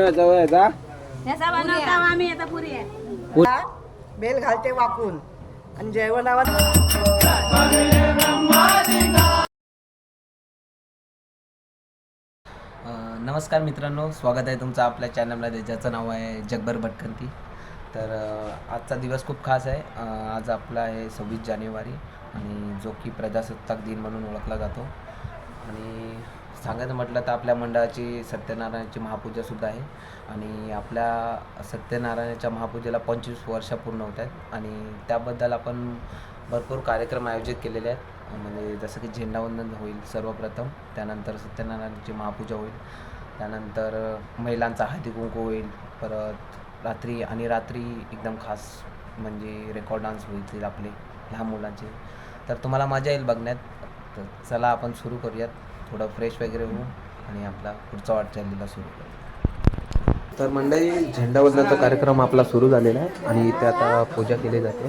जवळ जा. ह्याचा बनवता आम्ही आता पुरी आहे. बेल घालते वाकून. आणि जेवणावर नमस्कार मित्रांनो स्वागत आहे तुमचं आपल्या चॅनलमध्ये ज्याचं नाव आहे जगभर भटकंती. तर आजचा दिवस खूप खास आहे. आज आपला आहे सव्वीस जानेवारी आणि जो की प्रजासत्ताक दिन म्हणून ओळखला जातो. आणि सांगायचं म्हटलं तर आपल्या मंडळाची सत्यनारायणाची महापूजासुद्धा आहे. आणि आपल्या सत्यनारायणाच्या महापूजेला पंचवीस वर्ष पूर्ण होत आहेत. आणि त्याबद्दल आपण भरपूर कार्यक्रम आयोजित केलेले आहेत. म्हणजे जसं की झेंडावंदन होईल सर्वप्रथम त्यानंतर सत्यनारायणाची महापूजा होईल. त्यानंतर महिलांचा हळदी कुंकू होईल. परत रात्री आणि रात्री एकदम खास म्हणजे रेकॉर्ड डान्स होईल आपले लहान मुलांचे. तर तुम्हाला मजा येईल बघण्यात. तर चला आपण सुरू करूयात. थोडं फ्रेश वगैरे होऊ आणि आपला पुढचा वाटचालीला सुरू करू. तर मंडळी झेंडावंदनाचा कार्यक्रम आपला सुरू झालेला आहे आणि इथे आता पूजा केली जाते.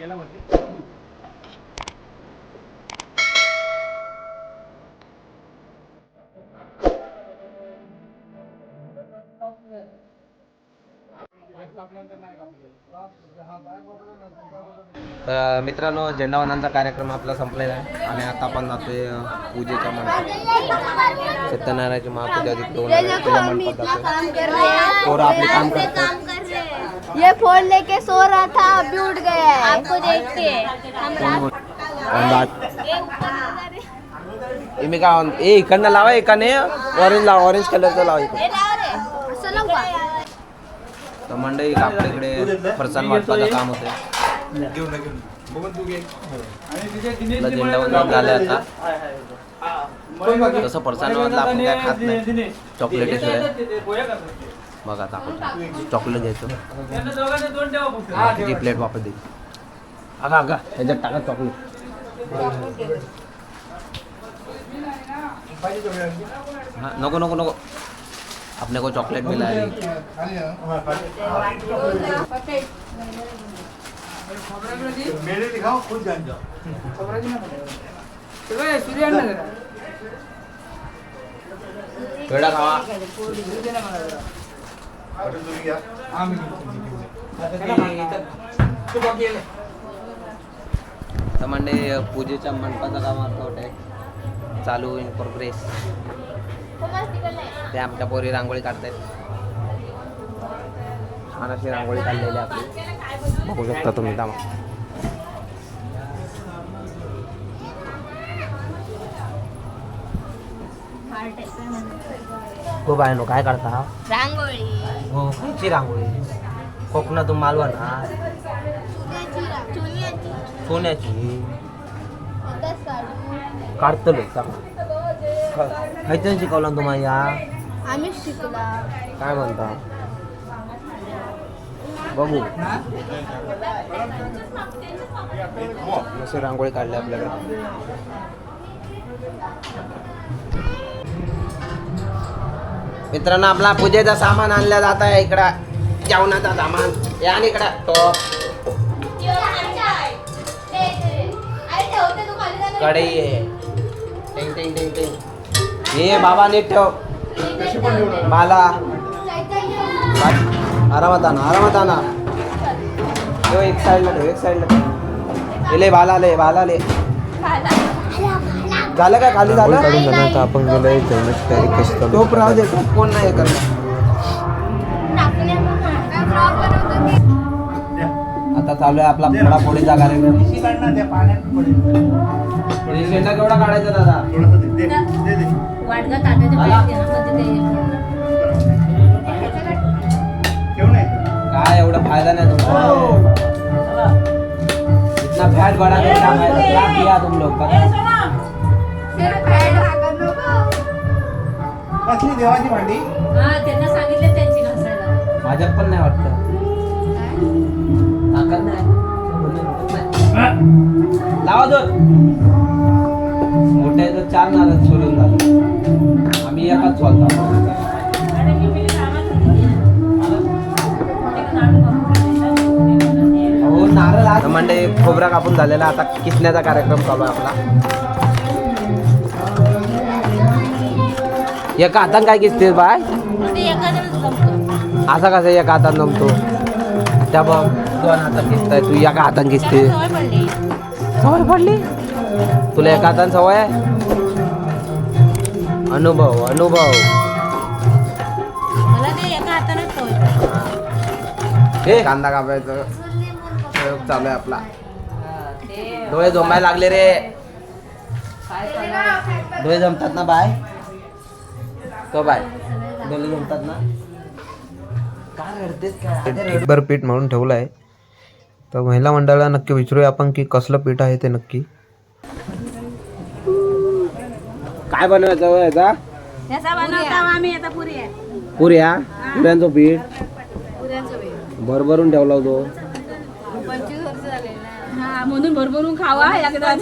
तर म्हणजे. मित्रांनो झेंडावंदनाचा कार्यक्रम आपला संपलेला आहे. आणि आता आपण जातोय पूजेच्या मंडपात. सत्यनारायणाची महापूजा तिकडे होणार त्याच्या मंडपात जातोय. पोरं आपले काम करतात. ये फोन लेके सो रहा था अभी उठ गया है। आपको देख के हे मी काय म्हणतो- ए इकडनं लावा एकाने ऑरेंज लावा ऑरेंज कलरचं लावा इकडे तर मंडळी आपल्याकडे फरसाण वाटपाचं काम होतं। झेंडावंदन झालं आता तसं फरसाण वाटलं आपण काय खात नाही चॉकलेट बघा आता आपण चॉकलेट घ्यायचं. हा, किती प्लेट वापर देईल अगा अगा त्याच्यात टाका चॉकलेट हां नको नको नको. अपने को चॉकलेट मिला है मेरे दिखाओ खुद जान जाओ पेड़ा खावा. बटर तुम्ही घ्या तर म्हणजे पूजेच्या मंडपाचं काम अर्धवट आहे? चालू इन प्रोग्रेस ते आमच्या पोरी रांगोळी काढतायत. छान अशी रांगोळी काढलेली आपली. बघू शकता तुम्ही दामा. खूप आहे नो काय काढता? रांगोळी. हो खायची रांगोळी कोकणातून मालवण हा. सोन्याची. काढतलो खायचं शिकवलं तुम्हाला या आम्ही शिकला काय म्हणता? बघू. असे रांगोळी काढली आपल्याकडे मित्रांनो आपला पूजेचा सामान आणलं जात आहे. इकडं जेवणाचा सामान. या आणि इकडं. तो. कढई आहे. टिंग टिंग टिंग टिंग. हे बाबा नीट ठेव. कशी आरामात आणा आरामात आणा. ठेव एक साईडला ठेव एक साईडला ठेव. ले बाला ले बाला ले. झालं काय खाली झालं? आता आपण गेलोय जेवणाची तयारी कशी टोप राहू दे टोप कोण नाही हे करणार. आता चालू आहे आपला कार्यक्रम. केवढा काढायचा दादा? ना म्हणजे ठेव नाही काय एवढा फायदा नाही तुमचा? इतना फॅट बड़ा है तुम लोग कसली देवाची भांडी? हा त्यांना सांगितलं त्यांची घासायला. माझ्यात पण नाही वाटतं. ताकद नाही. लावा दोन मोठ्या तर चार नारळ सोडून झालं. आम्ही एकाच सोलतो अरे मी पहिले कामात होती. ते का नाटक बघून हो नारळ आज म्हणजे खोबरा कापून झालेला आता किसण्याचा कार्यक्रम चालू आहे आपला. एका हातान काय किसतेस बाय. असा कसा एका हातात नमतो त्या बघ दोन हातात किसताय तू एका हातान किसते सवय पडली. तुला एका हातान सवय आहे? अनुभव अनुभव. हे कांदा कापायचं. प्रयोग चालू आहे आपला. डोळे जमायला लागले रे. डोळे जमतात ना बाय? तो बाय डोळे जमतात ना. काय रडतेस काय? बर पीठ म्हणून ठेवलं आहे तर महिला मंडळाला नक्की विचारूया आपण की कसलं पीठ आहे ते नक्की. काय बनवायचं हो याचा? पुऱ्या पुऱ्यांचं पीठ? भरभरून ठेवला होतो. हा म्हणून भरभरून खावा एकदा.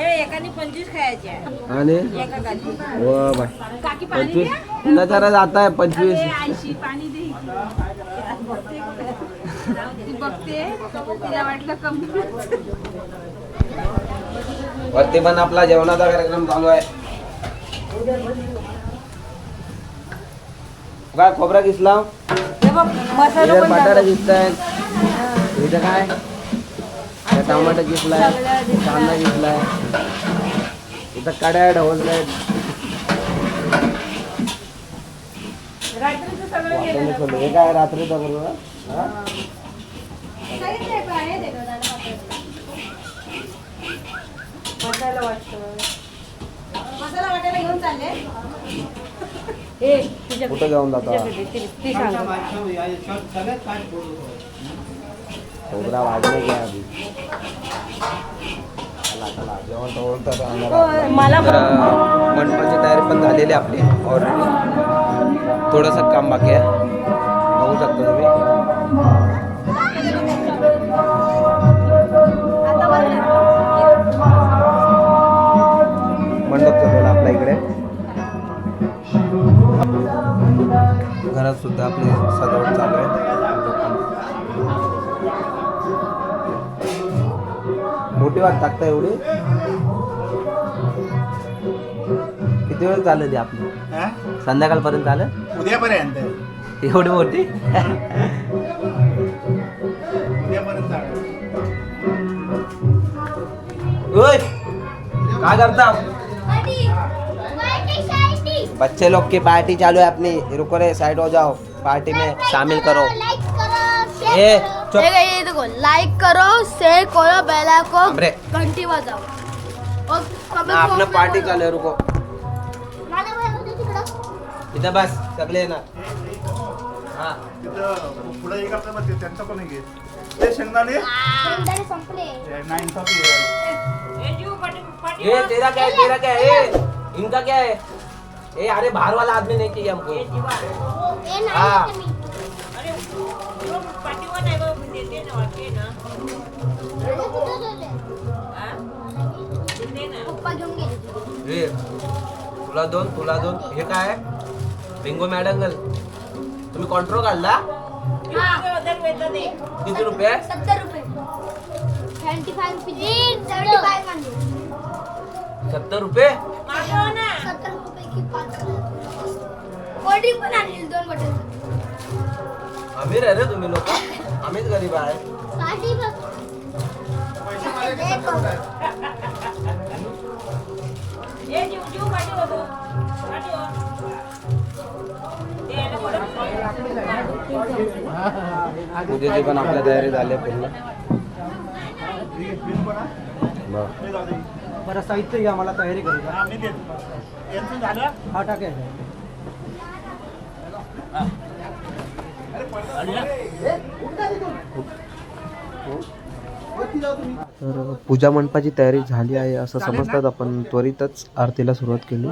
एकाने पंचवीस खायचे. आणि? पंचवीस? जरा जात आहे पंचवीस. अरे, आयशी पाणी दे ती बघते तिला वाटलं कमी वरती पण आपला जेवणाचा कार्यक्रम चालू आहे. काय खोबरा किसला? मसाला इधर बटाटा किसताय. इथं काय? इथं टमाटर किसलाय कांदा किसलाय. इथं कड्या ढवळतायत. वाटाणे. हे काय रात्रीचा बरोबर? हा? मसाला वाटायला घेऊन चालले. कुठं घेऊन जातो? खोबरा वाजले घ्या आधी? आम्हाला. मला मंडपाची तयारी पण झालेली आपली ऑलरेडी थोडंसं काम बाकी आहे. बघू शकता तुम्ही. मंडप चालवला आपल्या इकडे. घरात सुद्धा आपली सजावट चालू आहे. मोठी वाट टाकता एवढी? किती वेळ चालली आपली? संध्याकाळपर्यंत चालेल उद्यापर्यंत. एवढी मोठी? उद्यापर्यंत चालेल. ओय काय करता बच्चे लोग की पार्टी चालू है अपनी रुको रे साइड हो जाओ. पार्टी में शामिल करो ए ये देखो लाइक करो शेयर करो बेल को हमरे घंटी बजाओ और अपना पार्टी. चालू है रुको. इधर बस सगळे ना हाँ. तिथं पुढे एक आपलं बघ, त्यांचं पण घे ते शेंगदाणे? शेंगदाणे संपले. नाईन सॉफी ये. तेरा क्या है तेरा क्या है ए, इनका क्या है? ए अरे बाहर वाला आदमी नहीं चाहिए हमको। हे. नाही? पप्पा घेऊन गेले ए तुला दोन तुला दोन. हे काय? बिंगो मॅडंगल तुम्ही कॉन्ट्रो काढला किती रुपये? सत्तर रुपये. फाय म्हणजे. सत्तर रुपये? सत्तर पण आणली दोन बॉटल आम्ही रे रे तुम्ही लोक. आम्हीच गरीब आहे. पूजेची पण आपल्या तयारी झाली आहे पूर्ण. बरं. साहित्य घ्या मला तयारी करू द्या. आम्ही देतो. यांचं झालं? हा टाकायचं तर पूजा मंडपाची तयारी झाली आहे असं समजतात आपण त्वरितच आरतीला सुरुवात केली.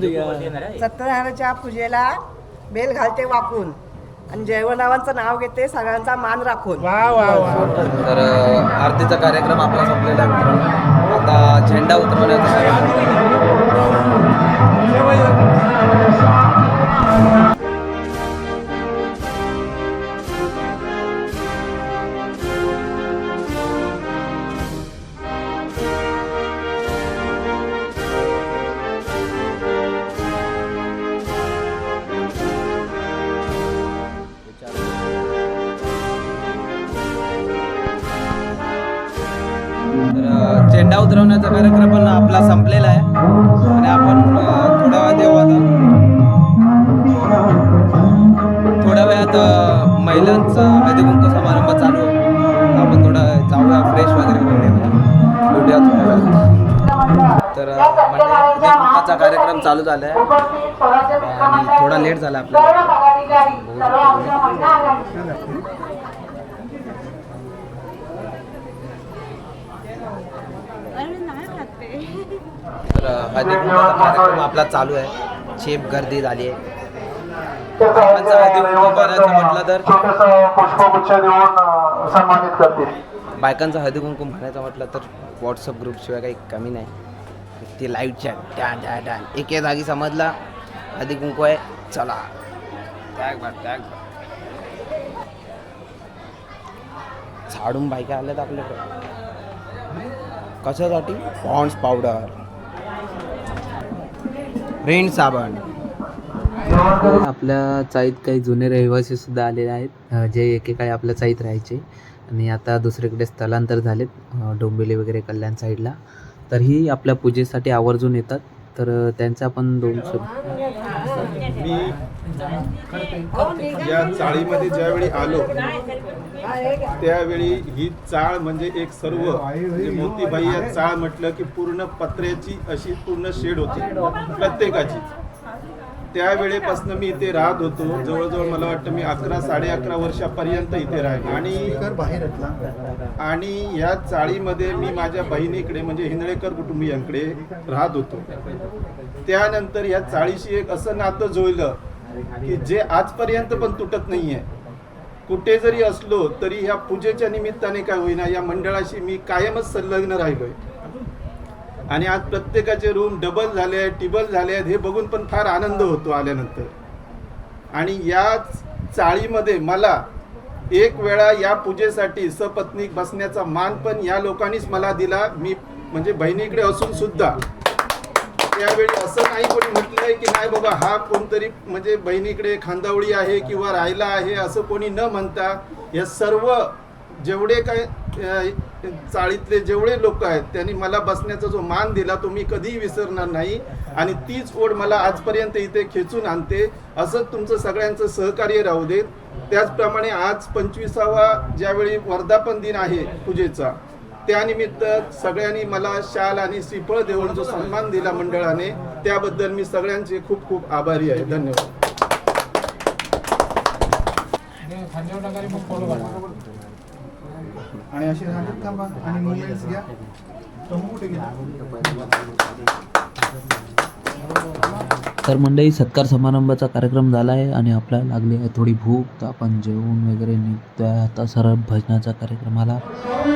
घ्या सत्यनारायणाच्या पूजेला बेल घालते वाकून. आणि जैवनावांचं नाव घेते सगळ्यांचा मान राखून. तर आरतीचा कार्यक्रम आपला संपलेला आहे मित्रांनो. आता झेंडा उतरवण्याचा कार्यक्रम. आणि आपण थोड्या वेळात येऊ आता. थोड्या वेळात महिलांचा हळदी समारंभ चालू. आहे आपण थोडा जाऊया फ्रेश वगैरे भेटूया थोड्या वेळात तर अ, म्हणजे कार्यक्रम चालू झाला आहे आणि थोडा लेट झाला आपल्याला. तर कार्यक्रम आपला चालू आहे. चेप गर्दी झाली आहे. म्हटलं तर सन्मानित करतील बायकांचा हळदी कुंकू भरायचं म्हटलं तर व्हॉट्सअप ग्रुपशिवाय काही कमी नाही. ते लाईव्ह चॅट डॅन डॅन डॅन एके जागी समजला. हळदी कुंकू आहे. चला. टॅग टॅग झाडून बायका आल्यात आपल्याकडे. कशासाठी? पॉन्ड्स पावडर रेन साबण. आपल्या चाईत काही जुने रहिवासी सुद्धा आलेले आहेत जे एकेकाळी आपल्या चाईत राहायचे. आणि आता दुसरीकडे स्थलांतर झालेत डोंबिवली वगैरे कल्याण साईडला. तर ही आपल्या पूजेसाठी आवर्जून येतात. तर त्यांचा आपण दोन शब्द मी या चाळीमध्ये ज्यावेळी आलो त्यावेळी ही चाळ म्हणजे एक सर्व. म्हणजे मोतीबाई या चाळ म्हटलं की पूर्ण पत्र्याची अशी पूर्ण शेड होती. प्रत्येकाची. त्यावेळेपासून मी इथे राहत होतो. जवळजवळ मला वाटतं मी अकरा साडे अकरा वर्षापर्यंत इथे राहिलो. आणि आणि या चाळीमध्ये मी माझ्या बहिणीकडे म्हणजे हिंदळेकर कुटुंबियांकडे राहत होतो. त्यानंतर या चाळीशी एक असं नातं जुळलं की जे आजपर्यंत पण तुटत नाहीये. कुठे जरी असलो तरी ह्या पूजेच्या निमित्ताने काय होईना या मंडळाशी मी कायमच संलग्न राहिलोय. आणि आज प्रत्येकाचे रूम डबल झाले आहेत टिबल झाले आहेत हे बघून पण फार आनंद होतो आल्यानंतर. आणि या चाळीमध्ये मला एक वेळा या पूजेसाठी सपत्नीक बसण्याचा मान पण या लोकांनीच मला दिला. मी म्हणजे बहिणीकडे असून सुद्धा त्यावेळी असं नाही कोणी म्हटलंय की नाही बाबा हा कोणतरी म्हणजे बहिणीकडे खांदावळी आहे किंवा राहिला आहे असं कोणी न म्हणता या सर्व जेवढे काय चाळीतले जेवढे लोक आहेत त्यांनी मला बसण्याचा जो मान दिला तो मी कधीही विसरणार नाही. आणि तीच ओढ मला आजपर्यंत इथे खेचून आणते. असंच तुमचं सगळ्यांचं सहकार्य राहू देत. त्याचप्रमाणे आज पंचवीसावा ज्यावेळी वर्धापन दिन आहे पूजेचा त्यानिमित्त सगळ्यांनी मला शाल आणि श्रीफळ देऊन जो सन्मान दिला मंडळाने त्याबद्दल मी सगळ्यांचे खूप खूप आभारी आहे. धन्यवाद. आणि राहतात थांबा आणि मुवमेंट्स घ्या. तर मंडळी सत्कार समारंभाचा कार्यक्रम झाला आहे आणि आपल्याला लागली आहे थोडी भूक. तर आपण जेवून वगैरे निघतोय. आता सरळ भजनाच्या कार्यक्रमाला अ,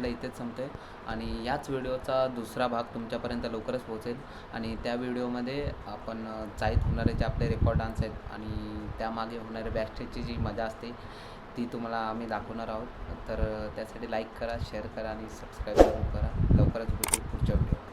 आपला इथेच संपतोय. आणि याच व्हिडिओचा दुसरा भाग तुमच्यापर्यंत लवकरच पोहोचेल. आणि त्या व्हिडिओमध्ये आपण अ, चाईत होणारे जे आपले रेकॉर्ड डान्स आहेत आणि त्यामागे होणारे बॅकस्टेजची जी मजा असते ती तुम्हाला आम्ही दाखवणार आहोत. तर त्यासाठी लाईक करा शेअर करा आणि सबस्क्राईब करा. लवकरच भेटू पुढच्या व्हिडिओ